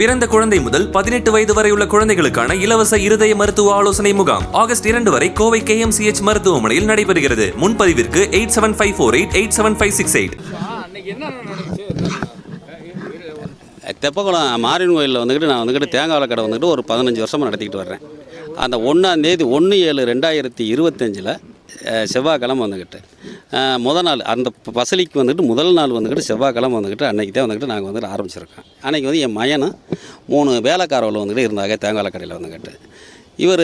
பிறந்த குழந்தை முதல் பதினெட்டு வயது வரை உள்ள குழந்தைகளுக்கான இலவச இருதய மருத்துவ ஆலோசனை முகாம் ஆகஸ்ட் இரண்டு வரை கோவை கேஎம்சிஎச் மருத்துவமனையில் நடைபெறுகிறது. முன்பதிவிற்கு eight seven five four eight eight seven five six eight. Teppakulam என்ன மாரியன் கோயிலில் வந்துக்கிட்டு நான் வந்துக்கிட்டு தேங்காய் கடை வந்துக்கிட்டு ஒரு பதினஞ்சு வருஷமாக நடத்திக்கிட்டு வர்றேன். அந்த ஒன்றாந்தேதி ஒன்று ஏழு ரெண்டாயிரத்தி இருபத்தஞ்சில் செவ்வாய்க்கிழமை வந்துக்கிட்டு முத நாள் அந்த ப- பசலிக்கு வந்துக்கிட்டு முதல் நாள் வந்துக்கிட்டு செவ்வாய்க்கிழமை வந்துக்கிட்டு அன்றைக்கி தான் வந்துக்கிட்டு நாங்கள் வந்துட்டு ஆரம்பிச்சிருக்கோம். அன்றைக்கி வந்து என் மயனும் மூணு வேலைக்காரவில் வந்துக்கிட்டு இருந்தாங்க தேங்காய் கடையில் வந்துக்கிட்டு. இவர்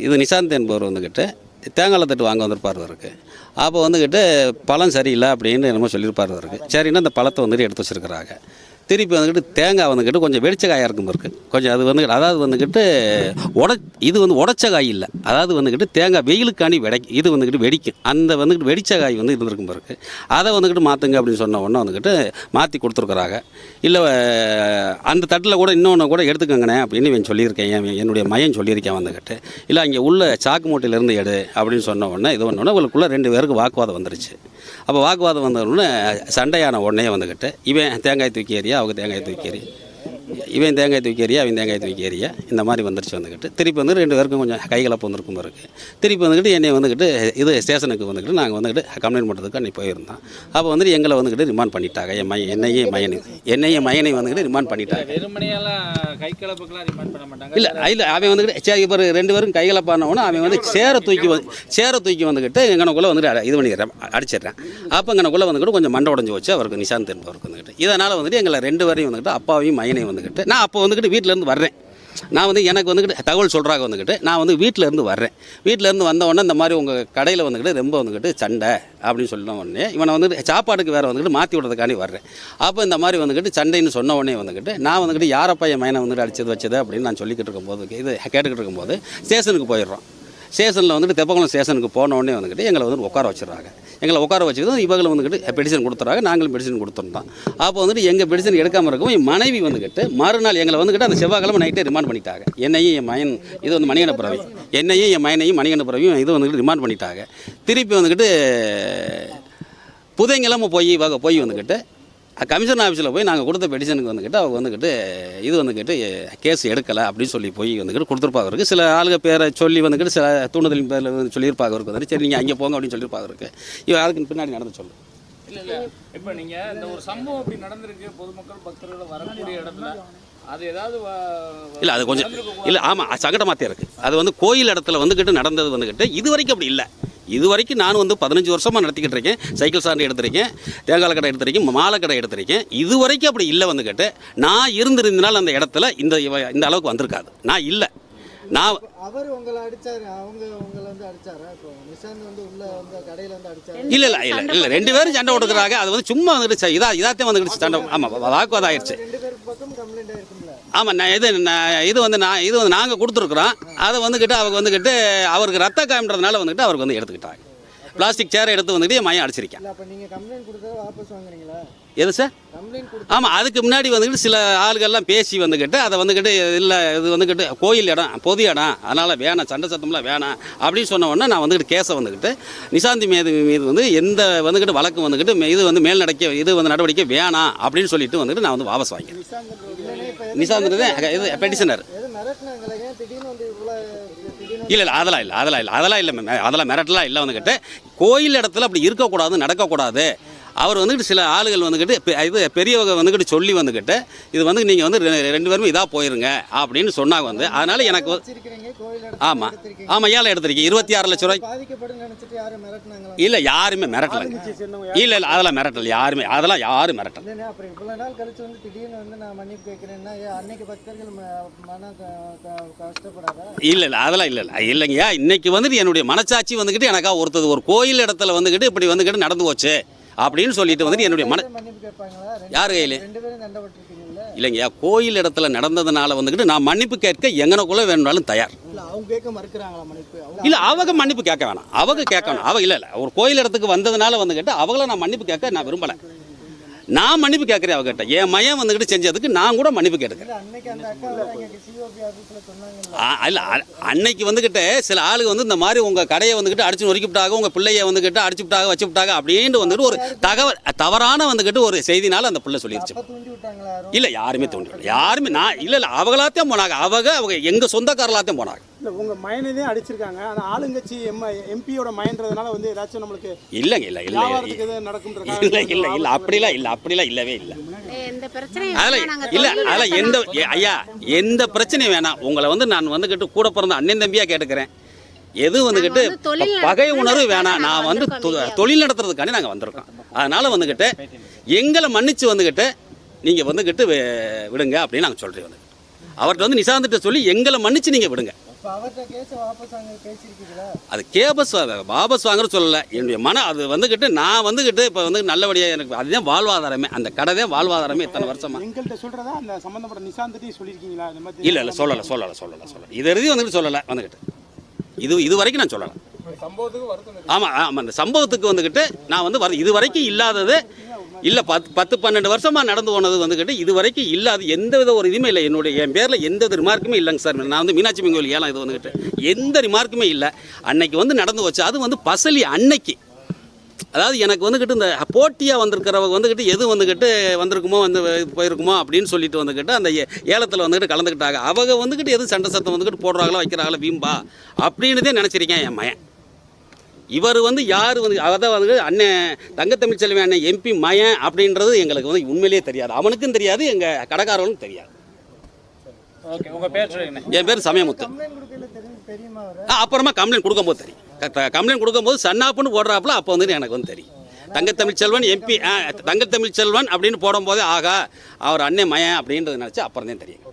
இது நிசாந்த் என்பவர் வந்துக்கிட்டு தேங்காய் தட்டு வாங்க வந்திருப்பார் இவருக்கு அப்போ வந்துக்கிட்டு பழம் சரியில்லை அப்படின்னு என்னமோ சொல்லியிருப்பார் இவருக்கு சரின்னா அந்த பழத்தை வந்துட்டு எடுத்து வச்சிருக்கிறாங்க. திருப்பி வந்துக்கிட்டு தேங்காய் வந்துக்கிட்டு கொஞ்சம் வெடிச்ச காயாக இருக்கும் இருக்கு கொஞ்சம் அது வந்துக்கிட்டு அதாவது வந்துக்கிட்டு உட இது வந்து உடச்ச காய் இல்லை. அதாவது வந்துக்கிட்டு தேங்காய் வெயிலுக்காண்டி வெடை இது வந்துக்கிட்டு வெடிக்கும். அந்த வந்துக்கிட்டு வெடிச்ச காய் வந்து இருந்திருக்கும் இருக்கு அதை வந்துக்கிட்டு மாற்றுங்க அப்படின்னு சொன்ன உடனே வந்துக்கிட்டு மாற்றி கொடுத்துருக்குறாங்க. இல்லை அந்த தட்டில் கூட இன்னொன்று கூட எடுத்துக்கங்கண்ணே அப்படின்னு இவன் சொல்லியிருக்கேன். என்னுடைய மையன் சொல்லியிருக்கேன் வந்துக்கிட்டு. இல்லை அங்கே உள்ள சாக்கு மூட்டையிலேருந்து எடு அப்படின்னு சொன்ன உடனே இது பண்ண உங்களுக்குள்ளே ரெண்டு பேருக்கு வாக்குவாதம் வந்துருச்சு. அப்போ வாக்குவாதம் வந்த உடனே சண்டையான உடனே வந்துக்கிட்டு இவன் தேங்காய் தூக்கி ஏரியா அவங்க தேங்காய் தூக்கி எறி இவன் தேங்காய் தூக்கி எறியா அவன் தேங்காய் தூக்கி எறியா. இந்த மாதிரி வந்துருச்சு வந்துக்கிட்டு. திருப்பி வந்து ரெண்டு பேருக்கும் கொஞ்சம் கைகலப்பு வந்திருக்கும் இருக்கு திருப்பி வந்துக்கிட்டு என்னை வந்துக்கிட்டு இது ஸ்டேஷனுக்கு வந்துக்கிட்டு நாங்கள் வந்துக்கிட்டு கம்ப்ளைண்ட் பண்ணுறதுக்கு அன்றைக்கி போயிருந்தோம் அப்போ வந்துட்டு எங்களை வந்துக்கிட்டு ரிமாண்ட் பண்ணிட்டாங்க. என் மையன் என்னையே மயனை என்னையே மயனை வந்துக்கிட்டு ரிமாண்ட் பண்ணிட்டாங்க. இல்லை இல்லை அவன் வந்துக்கிட்டு சரி இப்போ ரெண்டு பேரும் கைகலப்பானவொன்னே அவன் வந்து சேரை தூக்கி வந்து சேரை தூக்கி வந்துக்கிட்டு எங்கனக்குள்ளே வந்துட்டு இது பண்ணிடுறேன் அடிச்சிடுறேன். அப்போ எங்கனக்குள்ளே வந்துக்கிட்டு கொஞ்சம் மண்டை உடஞ்சி வச்சு அவருக்கு நிசாந்த் என்பவருக்கு வந்துக்கிட்டு. இதனால் வந்துட்டு எங்களை ரெண்டு பேரையும் வந்துக்கிட்டு அப்பாவையும் மையனையும் வந்துக்கிட்டு நான் அப்போ வந்துக்கிட்டு வீட்டிலேருந்து வர்றேன். நான் வந்து எனக்கு வந்துக்கிட்டு தகவல் சொல்கிறாங்க வந்துக்கிட்டு நான் வந்து வீட்டில் இருந்து வர்றேன். வீட்டில் இருந்து வந்த உடனே இந்த மாதிரி உங்கள் கடையில் வந்துக்கிட்டு ரொம்ப வந்துக்கிட்டு சண்டை அப்படின்னு சொன்ன உடனே இவனை வந்துட்டு சாப்பாடுக்கு வேறு வந்துக்கிட்டு மாற்றி விடுறதுக்காண்டி வர்றேன். அப்போ இந்த மாதிரி வந்துக்கிட்டு சண்டைன்னு சொன்ன உடனே வந்துக்கிட்டு நான் வந்துக்கிட்டு யாரப்பா என் மையனை வந்துட்டு அடிச்சது வச்சது அப்படின்னு நான் சொல்லிக்கிட்டு இருக்கும்போது இது கேட்டுக்கிட்டு இருக்கும்போது ஸ்டேஷனுக்கு போயிடுறோம். ஸ்டேஷனில் வந்துட்டு தெப்பகுளம் ஸ்டேஷனுக்கு போன உடனே வந்துக்கிட்டு எங்களை வந்து உட்கார வச்சுறாங்க எங்களை உட்கார வச்சுக்கிட்டு இவங்களை வந்துக்கிட்டு பெடிஷன் கொடுத்துறாங்க. நாங்களும் மெடிசன் கொடுத்துருந்தோம் அப்போ வந்துட்டு எங்கள் பெடிஷன் எடுக்காமல் இருக்கும் என் மனைவி வந்துக்கிட்டு மறுநாள் எங்களை வந்துக்கிட்டு அந்த செவ்வாய்க்கிழமை நைட்டே ரிமாண்ட் பண்ணிட்டாங்க. என்னையும் என் மயன் இது வந்து மணிகண்ட பிறவி. என்னையும் என் மயனையும் மணிகண்ட பிறவியும் இது வந்துக்கிட்டு ரிமாண்ட் பண்ணிட்டாங்க. திருப்பி வந்துக்கிட்டு புதைங்கிழமை போய் இவங்க போய் வந்துக்கிட்டு கமிஷன் ஆஃபீஸில் போய் நாங்கள் கொடுத்த பெடிஷனுக்கு வந்துக்கிட்டு அவங்க வந்துக்கிட்டு இது வந்துக்கிட்டு கேஸ் எடுக்கலை அப்படின்னு சொல்லி போய் வந்துக்கிட்டு கொடுத்துருப்பாங்க. இருக்கு சில ஆளுங்க பேரை சொல்லி வந்துக்கிட்டு சில தூண்டுதலின் பேரில் வந்து சொல்லியிருப்பாங்க இருக்கு வந்துட்டு சரி நீங்கள் அங்கே போங்க அப்படின்னு சொல்லியிருப்பாங்க இருக்கு இவன் அதுக்கு பின்னாடி நடந்து சொல்லு. இல்ல இல்ல. இப்போ நீங்க இந்த ஒரு சம்பவம் இப்படி நடந்திருக்கு பொதுமக்கள் பக்தர்கள் வரக்கூடிய இடத்துல அது ஏதாவது வ- இல்லை அது கொஞ்சம் இல்லை ஆமாம் சங்கடமாத்தே இருக்குது அது வந்து கோயில் இடத்துல வந்துக்கிட்டு நடந்தது வந்துக்கிட்டு இது வரைக்கும் அப்படி இல்லை. இது வரைக்கும் நான் வந்து பதினஞ்சு வருஷமாக நடத்திக்கிட்டு இருக்கேன். சைக்கிள் சாண்டு எடுத்திருக்கேன். தேங்காய் கடை எடுத்திருக்கேன். மாலை கடை எடுத்திருக்கேன். இது வரைக்கும் அப்படி இல்லை வந்துக்கிட்டு நான் இருந்திருந்தனால அந்த இடத்துல இந்த இந்த அளவுக்கு வந்திருக்காது. நான் இல்லை. நான் அவர் உங்களை அடிச்சாரு அவங்க உங்களை வந்து அடிச்சாரா? இப்போ நிஷாந்த் வந்து உள்ள வந்து கடையில வந்து அடிச்சாரு? இல்லை இல்லை இல்லை இல்லை. ரெண்டு பேரும் சண்டை கொடுக்குறாங்க அது வந்து சும்மா வந்துட்டு இதா இதாத்தையும் வந்துக்கிட்டு சண்டை. ஆமாம் வாக்குவாதம் ஆயிடுச்சு. ரெண்டு பேருக்கு பக்கம் கம்ப்ளைண்ட் ஆயிருக்கும்ல ஆமாம் நான் இது நான் இது வந்து நான் இது வந்து நாங்கள் கொடுத்துருக்குறோம். அதை வந்துக்கிட்டு அவங்க வந்துக்கிட்டு அவருக்கு ரத்த காயம்ன்றதுனால வந்துக்கிட்டு அவருக்கு வந்து எடுத்துக்கிட்டாங்க. பிளாஸ்டிக் சேரை எடுத்து வந்துக்கிட்டு என் மையம் அடிச்சிருக்கேன். எது சார்? ஆமாம் அதுக்கு முன்னாடி வந்துக்கிட்டு சில ஆளுகள்லாம் பேசி வந்துக்கிட்டு அதை வந்துக்கிட்டு இல்லை இது வந்துக்கிட்டு கோயில் இடம் பொது இடம் அதனால் வேணாம் சண்டை சத்தம்லாம் வேணாம் அப்படின்னு சொன்ன உடனே நான் வந்துக்கிட்டு கேஸை வந்துக்கிட்டு நிசாந்தி மீது மீது வந்து எந்த வந்துக்கிட்டு வழக்கு வந்துக்கிட்டு இது வந்து மேல் நடக்க இது வந்து நடவடிக்கை வேணாம் அப்படின்னு சொல்லிட்டு வந்துட்டு நான் வந்து வாபஸ் வாங்கினேன் இல்லைன்னா இப்ப நிசாந்த் இது பெட்டிஷனர் இல்லை இல்லை அதெல்லாம் இல்லை அதெல்லாம் இல்லை அதெல்லாம் இல்லை அதெல்லாம் மிரட்டலாம் இல்லை வந்துக்கிட்டு கோயில் இடத்துல அப்படி இருக்கக்கூடாது நடக்கக்கூடாது. அவர் வந்துக்கிட்டு சில ஆளுகள் வந்துக்கிட்டு இது பெரியவங்க வந்துக்கிட்டு சொல்லி வந்துக்கிட்டு இது வந்து நீங்கள் வந்து ரெண்டு பேருமே இதாக போயிருங்க அப்படின்னு சொன்னாங்க வந்து. அதனால் எனக்கு ஆமாம் ஆமாம் ஏழை எடுத்திருக்கீங்க. இருபத்தி ஆறு லட்ச மிரட்டினாங்களா? இல்லை யாருமே மிரட்டலைங்க இல்லை இல்லை அதெல்லாம் மிரட்டல. யாருமே அதெல்லாம் யாரும் மிரட்டல. இல்லை இல்லை அதெல்லாம் இல்லை இல்லை. இல்லைங்கய்யா இன்னைக்கு வந்துட்டு என்னுடைய மனசாட்சி வந்துக்கிட்டு எனக்கா ஒருத்தது ஒரு கோயில் இடத்துல வந்துக்கிட்டு இப்படி வந்துக்கிட்டு நடந்து போச்சு. அப்படின்னு சொல்லிட்டு வந்துட்டு என்னுடைய மன யார் கையில்? இல்லைங்கய்யா கோயில் இடத்துல நடந்ததுனால வந்துக்கிட்டு நான் மன்னிப்பு கேட்க எங்கனக்குள்ளே வேணும்னாலும் தயார். இல்ல அவங்க கேட்க மன்னிப்பு? அவங்க இல்லை அவங்க கேட்க வேணாம். அவங்க இல்லை இல்லை. ஒரு கோயில் இடத்துக்கு வந்ததுனால வந்துக்கிட்டு அவங்கள நான் மன்னிப்பு கேட்க நான் விரும்பலை. நான் மன்னிப்பு கேட்குறேன் அவகிட்ட. என் மயன் வந்துக்கிட்டு செஞ்சதுக்கு நான் கூட மன்னிப்பு கேட்டுக்கிறேன். இல்ல அன்னைக்கு வந்துக்கிட்டு சில ஆளுங்க வந்து இந்த மாதிரி உங்கள் கடையை வந்துக்கிட்டு அடிச்சு நொறுக்கிவிட்டாங்க உங்கள் பிள்ளைய வந்துக்கிட்டு அடிச்சு விட்டாங்க வச்சு விட்டாங்க அப்படின்ட்டு வந்துட்டு ஒரு தகவல் தவறான வந்துக்கிட்டு ஒரு செய்தினால அந்த பிள்ளை சொல்லிடுச்சு இல்லை யாருமே தோன்றல யாருமே நான் இல்லை இல்லை அவங்களாத்தையும் போனாங்க. அவங்க அவங்க எங்கள் சொந்தக்காரலாத்தையும் போனாங்க. இல்லை உங்கள் மயனதே அடிச்சிருக்காங்க. ஆனால் ஆளுங்கட்சி எம் எம்பியோட மயன்றதுனால வந்து ஏதாச்சும் நம்மளுக்கு இல்லைங்க இல்லை இல்லை இல்லை இல்லை இல்லை அப்படிலாம் இல்லை அப்படிலாம் இல்லவே இல்லை. எந்த பிரச்சனையும் அதில் வேணாம், நாங்க இல்லை தொழில் அதில் எந்த ஐயா எந்த பிரச்சனையும் வேணாம். உங்களை வந்து நான் வந்துக்கிட்டு கூட பிறந்த அண்ணன் தம்பியாக கேட்டுக்கிறேன். எது வந்துக்கிட்டு பகை உணர்வு வேணாம். நான் வந்து? தொழில் நடத்துறதுக்காண்டி நாங்கள் வந்திருக்கோம். அதனால் வந்துக்கிட்டு எங்களை மன்னிச்சு வந்துக்கிட்டு நீங்கள் வந்துக்கிட்டு விடுங்க அப்படின்னு நாங்கள் சொல்கிறேன் வந்து அவர்கிட்ட வந்து நிசாந்துட்ட சொல்லி எங்களை மன்னிச்சு நீங்கள் விடுங்க. அது கேபஸ் வாபஸ் வாங்குற சொல்லலை. என்னுடைய மன அது வந்துக்கிட்டு நான் வந்துக்கிட்டு இப்போ வந்து நல்லபடியாக எனக்கு அதுதான் வாழ்வாதாரமே. அந்த கடை தான் வாழ்வாதாரமே இத்தனை வருஷமா. எங்கள்கிட்ட சொல்கிறதா அந்த சம்மந்தப்பட்ட நிசாந்திட்டையும் சொல்லியிருக்கீங்களா? இந்த மாதிரி இல்லை இல்லை சொல்லலை சொல்லலை சொல்லலை சொல்லலை. இது எதுவும் வந்துட்டு சொல்லலை வந்துக்கிட்டு இது இது வரைக்கும் நான் சொல்லலை. ஆமாம் ஆமாம் அந்த சம்பவத்துக்கு வந்துக்கிட்டு நான் வந்து வர இது வரைக்கும் இல்லாதது இல்லை பத்து பத்து பன்னெண்டு வருஷமாக நடந்து போனது வந்துக்கிட்டு இது வரைக்கும் இல்லாத எந்த வித ஒரு இதுவுமே இல்லை. என்னுடைய என் பேரில் எந்த வித ரிமார்க்குமே இல்லைங்க சார். நான் வந்து மீனாட்சி அம்மன் கோயில் ஏலம் இது வந்துக்கிட்டு எந்த ரிமார்க்குமே இல்லை. அன்னைக்கு வந்து நடந்து வச்சு அது வந்து பசலி அன்னைக்கு. அதாவது எனக்கு வந்துக்கிட்டு இந்த போட்டியாக வந்திருக்கிறவங்க வந்துக்கிட்டு எது வந்துக்கிட்டு வந்திருக்குமோ வந்து போயிருக்குமோ அப்படின்னு சொல்லிட்டு வந்துக்கிட்டு அந்த ஏ- ஏலத்தில் வந்துக்கிட்டு கலந்துக்கிட்டாங்க அவங்க வந்துக்கிட்டு எது சண்டை சத்தம் வந்துக்கிட்டு போடுறாங்களோ வைக்கிறாங்களோ வீம்பா அப்படின்னு தான் நினச்சிருக்கேன் என் மயன் இவர் வந்து யார் வந்து அதை வந்து அண்ணன் தங்கத்தமிழ் செல்வி அண்ணன் எம்பி மயன் அப்படின்றது எங்களுக்கு வந்து உண்மையிலேயே தெரியாது. அவனுக்கும் தெரியாது எங்கள் கடைக்காரர்களுக்கும் தெரியாது. என் பேர் சமயமுத்து. அப்புறமா கம்ப்ளைண்ட் கொடுக்கும்போது தெரியும். கம்ப்ளைண்ட் கொடுக்கும்போது சன்னாப்புன்னு போடுறாப்புல அப்போ வந்து எனக்கு வந்து தெரியும். தங்கத்தமிழ் செல்வன் எம்பி தங்கத்தமிழ் செல்வன் அப்படின்னு போடும்போதே ஆகா அவர் அண்ணன் மயன் அப்படின்றது நினச்சி அப்புறம் தான் தெரியும்.